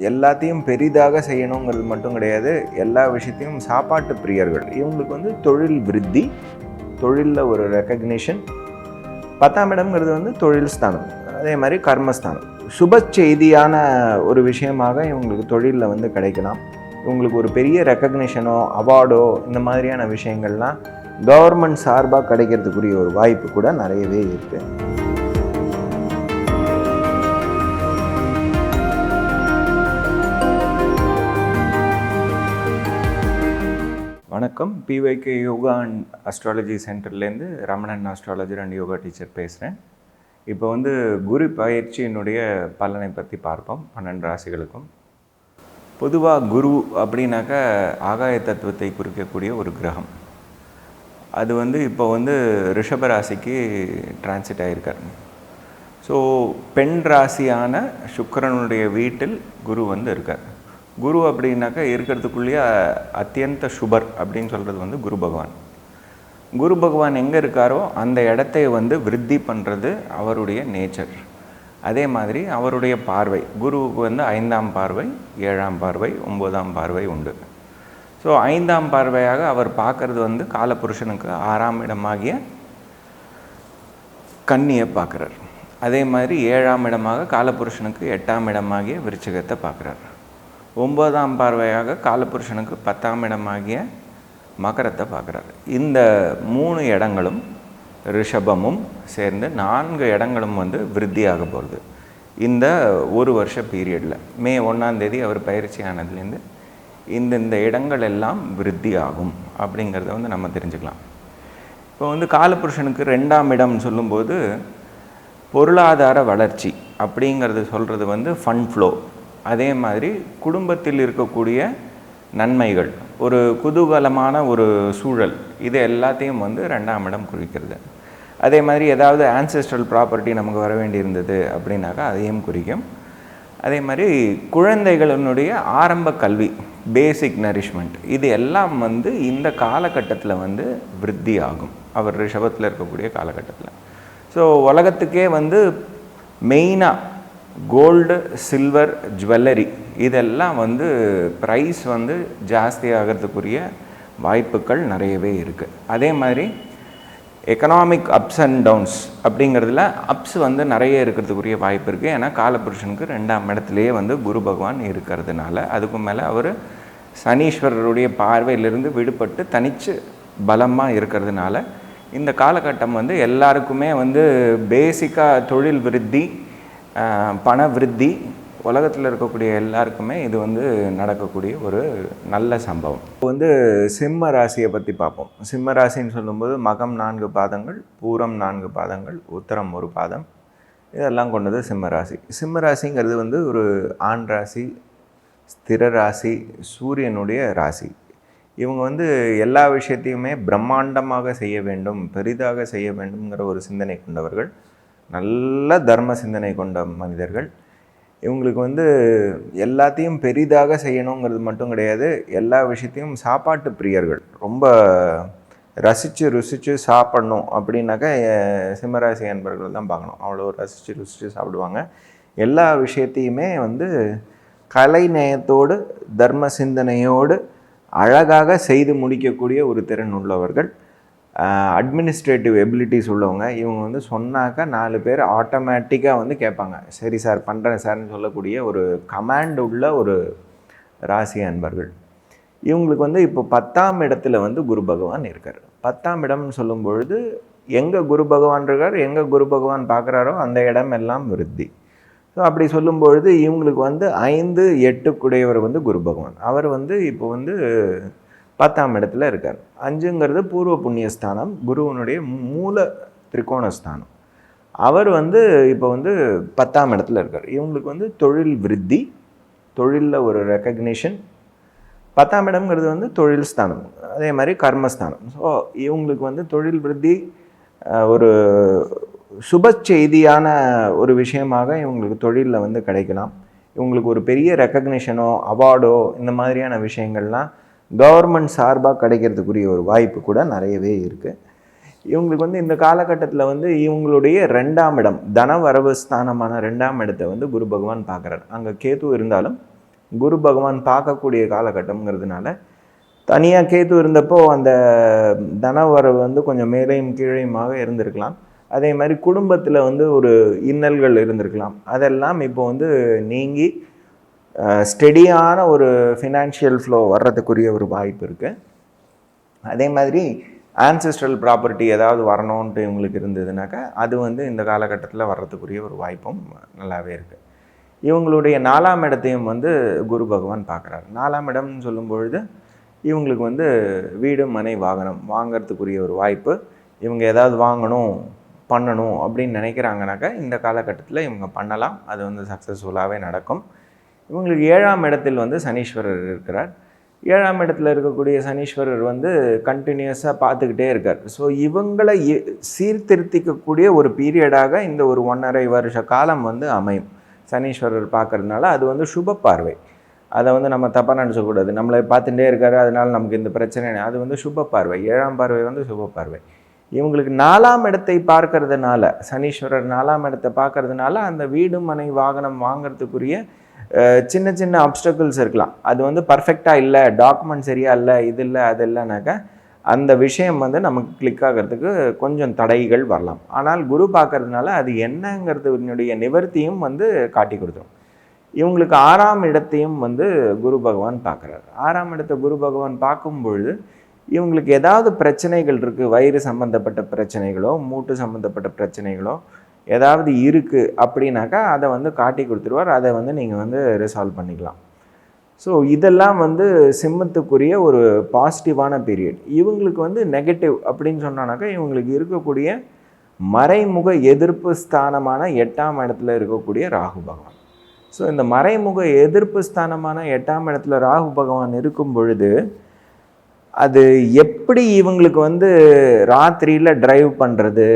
எல்லாத்தையும் பெரிதாக செய்யணுங்கிறது மட்டும் கிடையாது. எல்லா விஷயத்தையும் சாப்பாட்டு பிரியர்கள். இவங்களுக்கு வந்து தொழில் விருத்தி தொழிலில் ஒரு ரெக்கக்னிஷன் பத்தாம் இடம்ங்கிறது வந்து தொழில் ஸ்தானம். அதே மாதிரி கர்மஸ்தானம். சுப செய்தியான ஒரு விஷயமாக இவங்களுக்கு தொழிலில் வந்து கிடைக்கலாம். இவங்களுக்கு ஒரு பெரிய ரெக்கக்னிஷனோ அவார்டோ இந்த மாதிரியான விஷயங்கள்லாம் கவர்மெண்ட் சார்பாக கிடைக்கிறதுக்குரிய ஒரு வாய்ப்பு கூட நிறையவே இருக்குது வணக்கம். பிவைகே யோகா அண்ட் அஸ்ட்ராலஜி சென்டர்லேருந்து Ramanan astrologer and yoga teacher பேசுகிறேன் இப்போ வந்து குரு பயிற்சியினுடைய பலனை பற்றி பார்ப்போம். பன்னெண்டு ராசிகளுக்கும். பொதுவாக குரு அப்படின்னாக்கா ஆகாய தத்துவத்தை குறிக்கக்கூடிய ஒரு கிரகம். அது வந்து இப்போ வந்து ரிஷப ராசிக்கு டிரான்சிட் ஆகியிருக்கார் ஸோ பெண் ராசியான சுக்கரனுடைய வீட்டில் குரு வந்து இருக்கார். குரு அப்படின்னாக்கா இருக்கிறதுக்குள்ளேயே அத்தியந்த சுபர் அப்படின்னு சொல்கிறது வந்து குரு பகவான். குரு பகவான் எங்கே இருக்காரோ அந்த இடத்தை வந்து விருத்தி பண்ணுறது அவருடைய நேச்சர். அதே மாதிரி அவருடைய பார்வை குருவுக்கு வந்து ஐந்தாம் பார்வை ஏழாம் பார்வை ஒம்போதாம் பார்வை உண்டு. ஸோ ஐந்தாம் பார்வையாக அவர் பார்க்குறது வந்து காலபுருஷனுக்கு ஆறாம் இடமாகிய கன்னியை பார்க்குறார். அதே மாதிரி ஏழாம் இடமாக காலபுருஷனுக்கு எட்டாம் இடமாகிய விருச்சிகத்தை பார்க்குறார். ஒன்பதாம் பார்வையாக காலபுருஷனுக்கு பத்தாம் இடமாகிய மகரத்தை பார்க்குறாரு. இந்த மூணு இடங்களும் ரிஷபமும் சேர்ந்து நான்கு இடங்களும் வந்து விருத்தியாக போகிறது இந்த ஒரு வருஷ பீரியடில் மே ஒன்றாந்தேதி அவர் பயிற்சி ஆனதுலேருந்து இந்த இந்த இடங்கள் எல்லாம் விருத்தி ஆகும் அப்படிங்கிறத வந்து நம்ம தெரிஞ்சுக்கலாம். இப்போ வந்து காலபுருஷனுக்கு ரெண்டாம் இடம் சொல்லும்போது பொருளாதார வளர்ச்சி அப்படிங்கிறது சொல்கிறது வந்து ஃபண்ட் ஃப்ளோ அதே மாதிரி குடும்பத்தில் இருக்கக்கூடிய நன்மைகள் ஒரு குதூகலமான ஒரு சூழல் இது எல்லாத்தையும் வந்து ரெண்டாம் இடம் குறிக்கிறது. அதே மாதிரி ஏதாவது ஆன்செஸ்ட்ரல் ப்ராப்பர்ட்டி நமக்கு வர வேண்டியிருந்தது அப்படின்னாக்கா அதையும் குறிக்கும். அதே மாதிரி குழந்தைகளினுடைய ஆரம்ப கல்வி பேசிக் நரிஷ்மெண்ட் இது எல்லாம் வந்து இந்த காலகட்டத்தில் வந்து விருத்தி ஆகும். அவர் ரிஷபத்தில் இருக்கக்கூடிய காலகட்டத்தில். ஸோ உலகத்துக்கே வந்து மெயினாக கோல்டு சில்வர் ஜுவல்லரி இதெல்லாம் வந்து ப்ரைஸ் வந்து ஜாஸ்தி ஆகிறதுக்குரிய வாய்ப்புகள் நிறையவே இருக்குது அதே மாதிரி எக்கனாமிக் அப்ஸ் அண்ட் டவுன்ஸ் அப்படிங்கிறதுல அப்ஸ் வந்து நிறைய இருக்கிறதுக்குரிய வாய்ப்பு இருக்குது ஏன்னா காலபுருஷனுக்கு ரெண்டாம் இடத்துலையே வந்து குரு பகவான் இருக்கிறதுனால அதுக்கும் மேலே அவர் சனீஸ்வரருடைய பார்வையிலிருந்து விடுபட்டு தனித்து பலமாக இருக்கிறதுனால இந்த காலகட்டம் வந்து எல்லாருக்குமே வந்து பேசிக்காக தொழில் விருத்தி பண விருத்தி உலகத்தில் இருக்கக்கூடிய எல்லாருக்குமே இது வந்து நடக்கக்கூடிய ஒரு நல்ல சம்பவம். இப்போ வந்து சிம்ம ராசியை பற்றி பார்ப்போம். சிம்ம ராசின்னு சொல்லும்போது மகம் நான்கு பாதங்கள் பூரம் நான்கு பாதங்கள் உத்தரம் ஒரு பாதம். இதெல்லாம் கொண்டது சிம்ம ராசி. சிம்ம ராசிங்கிறது வந்து ஒரு ஆண் ராசி ஸ்திர ராசி சூரியனுடைய ராசி. இவங்க வந்து எல்லா விஷயத்தையுமே பிரம்மாண்டமாக செய்ய வேண்டும் பெரிதாக செய்ய வேண்டும்ங்கிற ஒரு சிந்தனை கொண்டவர்கள். நல்ல தர்ம சிந்தனை கொண்ட மனிதர்கள். இவங்களுக்கு வந்து எல்லாத்தையும் பெரிதாக செய்யணுங்கிறது மட்டும் கிடையாது. எல்லா விஷயத்தையும் சாப்பாட்டு பிரியர்கள். ரொம்ப ரசித்து ருசித்து சாப்பிடணும் அப்படின்னாக்கா சிம்மராசி அன்பர்கள் தான் பார்க்கணும். அவ்வளோ ரசித்து ருசித்து சாப்பிடுவாங்க. எல்லா விஷயத்தையுமே வந்து கலை நேயத்தோடு தர்ம சிந்தனையோடு அழகாக செய்து முடிக்கக்கூடிய ஒரு திறன் உள்ளவர்கள். அட்மினிஸ்ட்ரேட்டிவ் எபிலிட்டிஸ் உள்ளவங்க இவங்க வந்து சொன்னாக்கா நாலு பேர் ஆட்டோமேட்டிக்காக வந்து கேட்பாங்க. சரி சார் பண்ணுறேன் சார்னு சொல்லக்கூடிய ஒரு கமாண்ட் உள்ள ஒரு ராசி அன்பர்கள். இவங்களுக்கு வந்து இப்போ பத்தாம் இடத்துல வந்து குரு பகவான் இருக்கார். பத்தாம் இடம்னு சொல்லும் பொழுது எங்கே குரு பகவான் இருக்கார் எங்கே குரு பகவான் பார்க்குறாரோ அந்த இடம் எல்லாம் விருத்தி. ஸோ அப்படி சொல்லும் பொழுது இவங்களுக்கு வந்து ஐந்து எட்டுக்குடையவர் வந்து குரு பகவான். அவர் வந்து இப்போ வந்து பத்தாம் இடத்துல இருக்கார். அஞ்சுங்கிறது பூர்வ புண்ணியஸ்தானம் குருவனுடைய மூல திரிகோணஸ்தானம் அவர் வந்து இப்போ வந்து பத்தாம் இடத்துல இருக்கார். இவங்களுக்கு வந்து தொழில் விருத்தி தொழிலில் ஒரு ரெக்கக்னிஷன் பத்தாம் இடம்ங்கிறது வந்து தொழில் ஸ்தானம். அதே மாதிரி கர்மஸ்தானம் ஸோ இவங்களுக்கு வந்து தொழில் விருத்தி ஒரு சுப செய்தியான ஒரு விஷயமாக இவங்களுக்கு தொழிலில் வந்து கிடைக்கலாம். இவங்களுக்கு ஒரு பெரிய ரெக்கக்னிஷனோ அவார்டோ இந்த மாதிரியான விஷயங்கள்லாம் கவர்மெண்ட் சார்பாக கிடைக்கிறதுக்குரிய ஒரு வாய்ப்பு கூட நிறையவே இருக்குது இவங்களுக்கு வந்து இந்த காலகட்டத்தில் வந்து இவங்களுடைய ரெண்டாம் இடம் தன வரவு ஸ்தானமான ரெண்டாம் இடத்தை வந்து குரு பகவான் பார்க்குறாரு. அங்கே கேது இருந்தாலும் குரு பகவான் பார்க்கக்கூடிய காலகட்டம்ங்கிறதுனால தனியாக கேத்து இருந்தப்போ அந்த தனவரவு வந்து கொஞ்சம் மேலையும் கீழையுமாக இருந்திருக்கலாம். அதே மாதிரி குடும்பத்தில் வந்து ஒரு இன்னல்கள் இருந்திருக்கலாம். அதெல்லாம் இப்போ வந்து நீங்கி ஸ்டெடியான ஒரு ஃபினான்ஷியல் ஃப்ளோ வர்றதுக்குரிய ஒரு வாய்ப்பு இருக்குது அதே மாதிரி ஆன்செஸ்ட்ரல் ப்ராப்பர்ட்டி ஏதாவது வரணுன்ட்டு இவங்களுக்கு இருந்ததுனாக்கா அது வந்து இந்த காலகட்டத்தில் வர்றதுக்குரிய ஒரு வாய்ப்பும் நல்லாவே இருக்குது இவங்களுடைய நாலாம் இடத்தையும் வந்து குரு பகவான் பார்க்குறாரு. நாலாம் இடம்னு சொல்லும் பொழுது இவங்களுக்கு வந்து வீடு மனை வாகனம் வாங்கிறதுக்குரிய ஒரு வாய்ப்பு. இவங்க ஏதாவது வாங்கணும் பண்ணணும் அப்படின்னு நினைக்கிறாங்கனாக்கா இந்த காலகட்டத்தில் இவங்க பண்ணலாம். அது வந்து சக்ஸஸ்ஃபுல்லாகவே நடக்கும். இவங்களுக்கு ஏழாம் இடத்தில் வந்து சனீஸ்வரர் இருக்கிறார். ஏழாம் இடத்துல இருக்கக்கூடிய சனீஸ்வரர் வந்து கண்டினியூஸாக பார்த்துக்கிட்டே இருக்கார். ஸோ இவங்களை சீர்திருத்திக்கக்கூடிய ஒரு பீரியடாக இந்த ஒரு ஒன்றரை வருஷ காலம் வந்து அமையும். சனீஸ்வரர் பார்க்கறதுனால அது வந்து சுப பார்வை. அதை வந்து நம்ம தப்பாக நினச்சக்கூடாது. நம்மளை பார்த்துட்டே இருக்காரு அதனால நமக்கு இந்த பிரச்சனை அது வந்து சுப பார்வை. ஏழாம் பார்வை வந்து சுப பார்வை. இவங்களுக்கு நாலாம் இடத்தை பார்க்கறதுனால சனீஸ்வரர் நாலாம் இடத்தை பார்க்கறதுனால அந்த வீடு மனை வாகனம் வாங்குறதுக்குரிய சின்ன சின்ன அப்டக்கிள்ஸ் இருக்கலாம். அது வந்து பர்ஃபெக்டாக இல்லை டாக்குமெண்ட் சரியா இல்லை இது இல்லை அது இல்லைனாக்கா அந்த விஷயம் வந்து நமக்கு கிளிக் ஆகிறதுக்கு கொஞ்சம் தடைகள் வரலாம். ஆனால் குரு பார்க்கறதுனால அது என்னங்கிறதுனுடைய நிவர்த்தியும் வந்து காட்டி கொடுத்துரும். இவங்களுக்கு ஆறாம் இடத்தையும் வந்து குரு பகவான் பார்க்குறாரு. ஆறாம் இடத்தை குரு பகவான் பார்க்கும் பொழுது இவங்களுக்கு ஏதாவது பிரச்சனைகள் இருக்குது வயிறு சம்மந்தப்பட்ட பிரச்சனைகளோ மூட்டு சம்மந்தப்பட்ட பிரச்சனைகளோ ஏதாவது இருக்குது அப்படின்னாக்கா அதை வந்து காட்டி கொடுத்துருவார். அதை வந்து நீங்கள் வந்து ரிசால்வ் பண்ணிக்கலாம். ஸோ இதெல்லாம் வந்து சிம்மத்துக்குரிய ஒரு பாசிட்டிவான பீரியட் இவங்களுக்கு வந்து நெகட்டிவ் அப்படின்னு சொன்னானாக்கா இவங்களுக்கு இருக்கக்கூடிய மறைமுக எதிர்ப்பு ஸ்தானமான எட்டாம் இடத்துல இருக்கக்கூடிய ராகு பகவான். ஸோ இந்த மறைமுக எதிர்ப்பு ஸ்தானமான எட்டாம் இடத்துல ராகு பகவான் இருக்கும் பொழுது அது எப்படி இவங்களுக்கு வந்து ராத்திரியில் டிரைவ் பண்ணுறது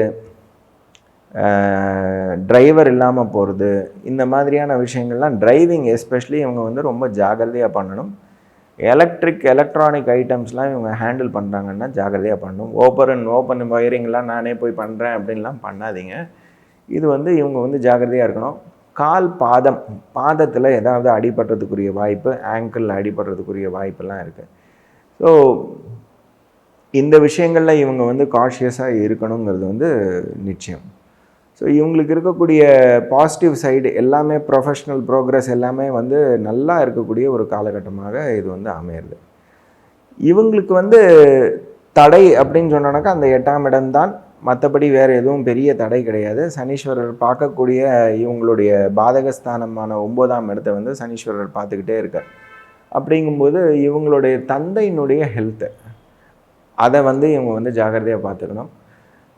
டிரைவர் இல்லாமல் போகிறது இந்த மாதிரியான விஷயங்கள்லாம் டிரைவிங் எஸ்பெஷலி இவங்க வந்து ரொம்ப ஜாகிரதையாக பண்ணணும். எலக்ட்ரிக் எலக்ட்ரானிக் ஐட்டம்ஸ்லாம் இவங்க ஹேண்டில் பண்ணுறாங்கன்னா ஜாகிரதையாக பண்ணணும். ஓப்பன் ஓப்பன் ஒயரிங்லாம் நானே போய் பண்ணுறேன் அப்படின்லாம் பண்ணாதீங்க. இது வந்து இவங்க வந்து ஜாகிரதையாக இருக்கணும். கால் பாதம் பாதத்தில் ஏதாவது அடிபடுறதுக்குரிய வாய்ப்பு ஆங்கிளில் அடிபடுறதுக்குரிய வாய்ப்பெல்லாம் இருக்குது ஸோ இந்த விஷயங்களில் இவங்க வந்து காஷியஸாக இருக்கணுங்கிறது வந்து நிச்சயம். ஸோ இவங்களுக்கு இருக்கக்கூடிய பாசிட்டிவ் சைடு எல்லாமே ப்ரொஃபஷ்னல் ப்ரோக்ரஸ் எல்லாமே வந்து நல்லா இருக்கக்கூடிய ஒரு காலகட்டமாக இது வந்து அமையிறது. இவங்களுக்கு வந்து தடை அப்படின்னு சொன்னோன்னாக்கா அந்த எட்டாம் இடம்தான் மற்றபடி வேறு எதுவும் பெரிய தடை கிடையாது. சனீஸ்வரர் பார்க்கக்கூடிய இவங்களுடைய பாதகஸ்தானமான ஒம்போதாம் இடத்தை வந்து சனீஸ்வரர் பார்த்துக்கிட்டே இருக்கார். அப்படிங்கும்போது இவங்களுடைய தந்தையினுடைய ஹெல்த்து அதை வந்து இவங்க வந்து ஜாகிரதையாக பார்த்துக்கணும்.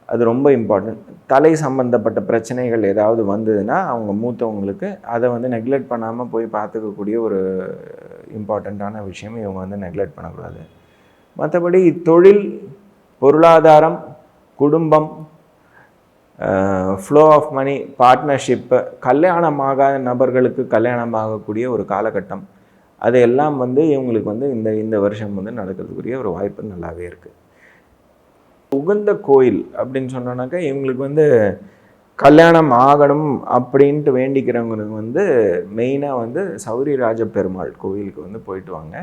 அது ரொம்ப இம்பார்ட்டன்ட் தலை சம்பந்தப்பட்ட பிரச்சனைகள் ஏதாவது வந்ததுன்னா அவங்க மூத்தவங்களுக்கு அதை வந்து நெக்லெக்ட் பண்ணாமல் போய் பார்த்துக்கக்கூடிய ஒரு இம்பார்ட்டண்ட்டான விஷயம் இவங்க வந்து நெக்லெக்ட் பண்ணக்கூடாது. மற்றபடி தொழில் பொருளாதாரம் குடும்பம் ஃப்ளோ ஆஃப் மணி பார்ட்னர்ஷிப்பு கல்யாணமாகாத நபர்களுக்கு கல்யாணம் ஆகக்கூடிய ஒரு காலகட்டம் அது எல்லாம் வந்து இவங்களுக்கு வந்து இந்த இந்த வருஷம் வந்து நடக்கிறதுக்குரிய ஒரு வாய்ப்பு நல்லாவே இருக்குது உகந்த கோயில் அப்படின்னு சொன்னோன்னாக்கா இவங்களுக்கு வந்து கல்யாணம் ஆகணும் அப்படின்ட்டு வேண்டிக்கிறவங்களுக்கு வந்து மெயினாக வந்து சௌரிராஜ பெருமாள் கோயிலுக்கு வந்து போயிட்டு வாங்க.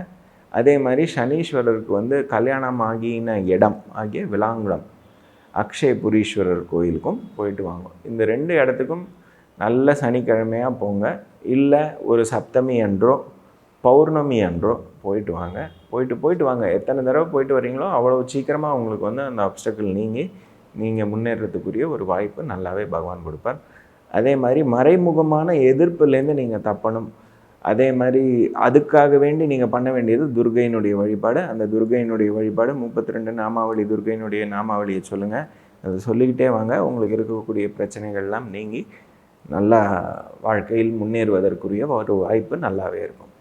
அதே மாதிரி சனீஸ்வரருக்கு வந்து கல்யாணம் ஆகின இடம் ஆகிய விலாங்குளம் அக்ஷயபுரீஸ்வரர் கோயிலுக்கும் போயிட்டு வாங்க. இந்த ரெண்டு இடத்துக்கும் நல்ல சனிக்கிழமையாக போங்க. இல்லை ஒரு சப்தமி அன்றோ பௌர்ணமி அன்றோ போயிட்டு வாங்க. போயிட்டு போயிட்டு வாங்க. எத்தனை தடவை போயிட்டு வரீங்களோ அவ்வளோ சீக்கிரமாக உங்களுக்கு வந்து அந்த அப்டக்கிள் நீங்கி நீங்கள் முன்னேறதுக்குரிய ஒரு வாய்ப்பு நல்லாவே பகவான் கொடுப்பார். அதே மாதிரி மறைமுகமான எதிர்ப்புலேருந்து நீங்கள் தப்பணும். அதே மாதிரி அதுக்காக வேண்டி நீங்கள் பண்ண வேண்டியது துர்கையினுடைய வழிபாடு. அந்த துர்கையினுடைய வழிபாடு முப்பத்தி ரெண்டு நாமாவளி துர்கையினுடைய நாமாவளியை சொல்லுங்கள் அதை சொல்லிக்கிட்டே வாங்க. உங்களுக்கு இருக்கக்கூடிய பிரச்சனைகள்லாம் நீங்கி நல்லா வாழ்க்கையில் முன்னேறுவதற்குரிய ஒரு வாய்ப்பு நல்லாவே இருக்கும்.